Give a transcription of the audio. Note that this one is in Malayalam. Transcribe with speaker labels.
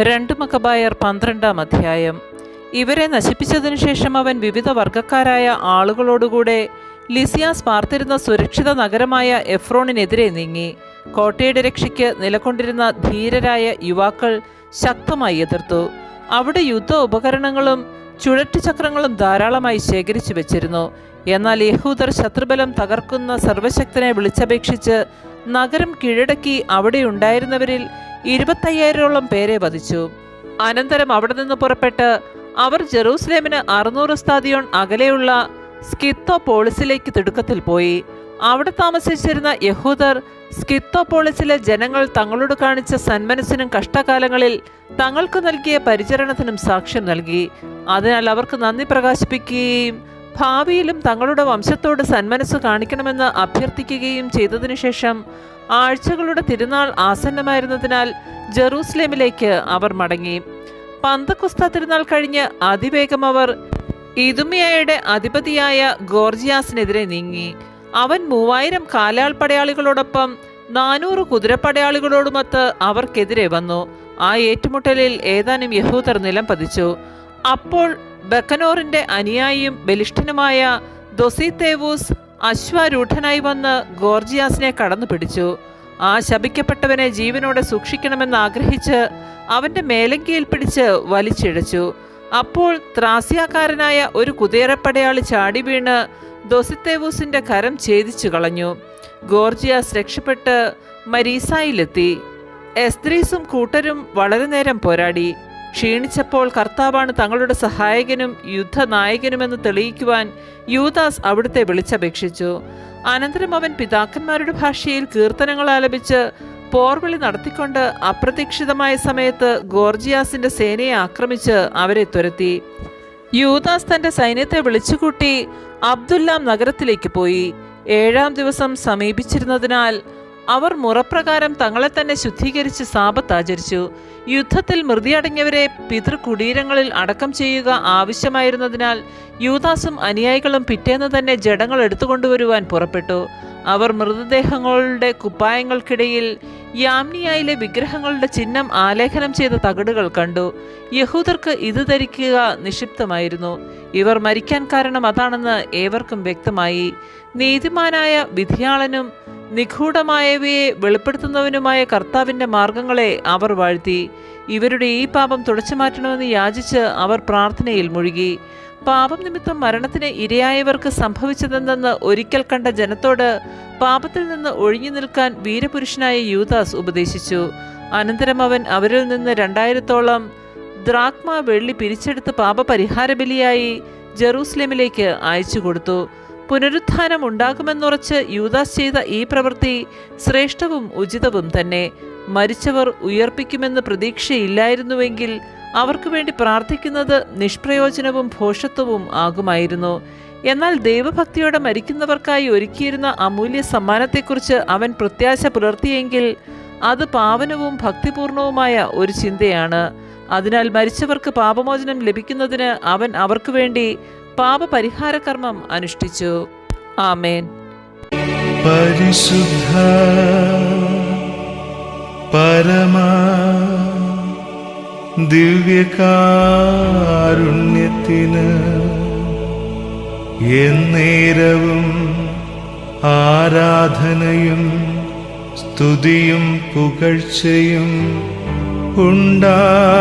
Speaker 1: രണ്ട് മക്കബായർ പന്ത്രണ്ടാം അധ്യായം. ഇവരെ നശിപ്പിച്ചതിനു ശേഷം അവൻ വിവിധ വർഗക്കാരായ ആളുകളോടുകൂടെ ലിസിയാസ് പാർത്തിരുന്ന സുരക്ഷിത നഗരമായ എഫ്രോണിനെതിരെ നീങ്ങി. കോട്ടയുടെ രക്ഷയ്ക്ക് നിലകൊണ്ടിരുന്ന ധീരരായ യുവാക്കൾ ശക്തമായി എതിർത്തു. അവിടെ യുദ്ധ ഉപകരണങ്ങളും ചുഴറ്റുചക്രങ്ങളും ധാരാളമായി ശേഖരിച്ചു വെച്ചിരുന്നു. എന്നാൽ യഹൂദർ ശത്രുബലം തകർക്കുന്ന സർവശക്തനെ വിളിച്ചപേക്ഷിച്ച് നഗരം കീഴടക്കി അവിടെ ഉണ്ടായിരുന്നവരിൽ ഇരുപത്തയ്യായിരോളം പേരെ വധിച്ചു. അനന്തരം അവിടെ നിന്ന് പുറപ്പെട്ട് അവർ ജെറൂസലേമിന് അറുന്നൂറ് സ്ഥാദിയോൺ അകലെയുള്ള സ്കിത്തോ പോളിസിലേക്ക് തിടുക്കത്തിൽ പോയി. അവിടെ താമസിച്ചിരുന്ന യഹൂദർ സ്കിത്തോ പോളിസിലെ ജനങ്ങൾ തങ്ങളോട് കാണിച്ച സന്മനസ്സിനും കഷ്ടകാലങ്ങളിൽ തങ്ങൾക്ക് നൽകിയ പരിചരണത്തിനും സാക്ഷ്യം നൽകി. അതിനാൽ അവർക്ക് നന്ദി പ്രകാശിപ്പിക്കുകയും ഭാവിയിലും തങ്ങളുടെ വംശത്തോട് സന്മനസ് കാണിക്കണമെന്ന് അഭ്യർത്ഥിക്കുകയും ചെയ്തതിനു ശേഷം ആഴ്ചകളുടെ തിരുനാൾ ആസന്നമായിരുന്നതിനാൽ ജെറൂസലേമിലേക്ക് അവർ മടങ്ങി. പന്തക്കുസ്ത തിരുനാൾ കഴിഞ്ഞ് അതിവേഗം അവർ ഇതുമിയയുടെ അധിപതിയായ ഗോർജിയാസിനെതിരെ നീങ്ങി. അവൻ മൂവായിരം കാലാൾ പടയാളികളോടൊപ്പം നാനൂറ് കുതിരപ്പടയാളികളോടുമൊത്ത് അവർക്കെതിരെ വന്നു. ആ ഏറ്റുമുട്ടലിൽ ഏതാനും യഹൂദർ നിലം പതിച്ചു. അപ്പോൾ ബക്കനോറിന്റെ അനുയായിയും ബലിഷ്ഠനുമായ ദൊസീത്തേവൂസ് അശ്വാരൂഢനായി വന്ന് ഗോർജിയാസിനെ കടന്നു പിടിച്ചു. ആ ശപിക്കപ്പെട്ടവനെ ജീവനോടെ സൂക്ഷിക്കണമെന്ന് ആഗ്രഹിച്ച് അവന്റെ മേലങ്കിയിൽ പിടിച്ച് വലിച്ചിഴച്ചു. അപ്പോൾ ത്രാസ്യാക്കാരനായ ഒരു കുതിരപ്പടയാളി ചാടി വീണ് ദൊസിത്തേവൂസിന്റെ കരം ഛേദിച്ചു കളഞ്ഞു. ഗോർജിയാസ് രക്ഷപ്പെട്ട് മരീസായിലെത്തി. എസ്ത്രീസും കൂട്ടരും വളരെ നേരം പോരാടി. ക്ഷീണിച്ചപ്പോൾ കർത്താവാണ് തങ്ങളുടെ സഹായകനും യുദ്ധനായകനുമെന്ന് തെളിയിക്കുവാൻ യൂദാസ് അവിടുത്തെ വിളിച്ചപേക്ഷിച്ചു. അനന്തരം അവൻ പിതാക്കന്മാരുടെ ഭാഷയിൽ കീർത്തനങ്ങൾ ആലപിച്ച് പോർവിളി നടത്തിക്കൊണ്ട് അപ്രതീക്ഷിതമായ സമയത്ത് ഗോർജിയാസിന്റെ സേനയെ ആക്രമിച്ച് അവരെ തുരത്തി. യൂദാസ് തന്റെ സൈന്യത്തെ വിളിച്ചുകൂട്ടി അബ്ദുല്ലാം നഗരത്തിലേക്ക് പോയി. ഏഴാം ദിവസം സമീപിച്ചിരുന്നതിനാൽ അവർ മുറപ്രകാരം തങ്ങളെ തന്നെ ശുദ്ധീകരിച്ച് സാപത്ത് ആചരിച്ചു. യുദ്ധത്തിൽ മൃതിയടങ്ങിയവരെ പിതൃകുടീരങ്ങളിൽ അടക്കം ചെയ്യുക ആവശ്യമായിരുന്നതിനാൽ യൂദാസും അനുയായികളും പിറ്റേന്ന് തന്നെ ജഡങ്ങൾ എടുത്തുകൊണ്ടുവരുവാൻ പുറപ്പെട്ടു. അവർ മൃതദേഹങ്ങളുടെ കുപ്പായങ്ങൾക്കിടയിൽ യാമ്നിയായിലെ വിഗ്രഹങ്ങളുടെ ചിഹ്നം ആലേഖനം ചെയ്ത തകിടുകൾ കണ്ടു. യഹൂദർക്ക് ഇത് ധരിക്കുക നിക്ഷിപ്തമായിരുന്നു. ഇവർ മരിക്കാൻ കാരണം അതാണെന്ന് ഏവർക്കും വ്യക്തമായി. നീതിമാനായ വിധിയാളനും നിഗൂഢമായവയെ വെളിപ്പെടുത്തുന്നവനുമായ കർത്താവിന്റെ മാർഗങ്ങളെ അവർ വാഴ്ത്തി. ഇവരുടെ ഈ പാപം തുടച്ചു മാറ്റണമെന്ന് യാചിച്ച് അവർ പ്രാർത്ഥനയിൽ മുഴുകി. പാപം നിമിത്തം മരണത്തിന് ഇരയായവർക്ക് സംഭവിച്ചതെന്തെന്ന് ഒരിക്കൽ കണ്ട ജനത്തോട് പാപത്തിൽ നിന്ന് ഒഴിഞ്ഞു നിൽക്കാൻ വീരപുരുഷനായ യൂദാസ് ഉപദേശിച്ചു. അനന്തരം അവൻ അവരിൽ നിന്ന് രണ്ടായിരത്തോളം ദ്രാക്മ വെള്ളി പിരിച്ചെടുത്ത് പാപപരിഹാര ബലിയായി ജെറൂസലേമിലേക്ക് അയച്ചു കൊടുത്തു പുനരുത്ഥാനം ഉണ്ടാകുമെന്നുറച്ച് യൂദാസ് ചെയ്ത ഈ പ്രവൃത്തി ശ്രേഷ്ഠവും ഉചിതവും തന്നെ. മരിച്ചവർ ഉയർപ്പിക്കുമെന്ന് പ്രതീക്ഷയില്ലായിരുന്നുവെങ്കിൽ അവർക്ക് വേണ്ടി പ്രാർത്ഥിക്കുന്നത് നിഷ്പ്രയോജനവും ഭോഷത്വവും ആകുമായിരുന്നു. എന്നാൽ ദൈവഭക്തിയോടെ മരിക്കുന്നവർക്കായി ഒരുക്കിയിരുന്ന അമൂല്യ സമ്മാനത്തെക്കുറിച്ച് അവൻ പ്രത്യാശ പുലർത്തിയെങ്കിൽ അത് പാവനവും ഭക്തിപൂർണവുമായ ഒരു ചിന്തയാണ്. അതിനാൽ മരിച്ചവർക്ക് പാപമോചനം ലഭിക്കുന്നതിന് അവൻ അവർക്ക് വേണ്ടി പാപപരിഹാര കർമ്മം അനുഷ്ഠിച്ചു. ആമേൻ.
Speaker 2: പരിശുദ്ധ പരമാ ദിവ്യകാരുണ്യത്തിന് എന്നേരവും ആരാധനയും സ്തുതിയും പുകഴ്ചയും ഉണ്ടായിരിക്കട്ടെ.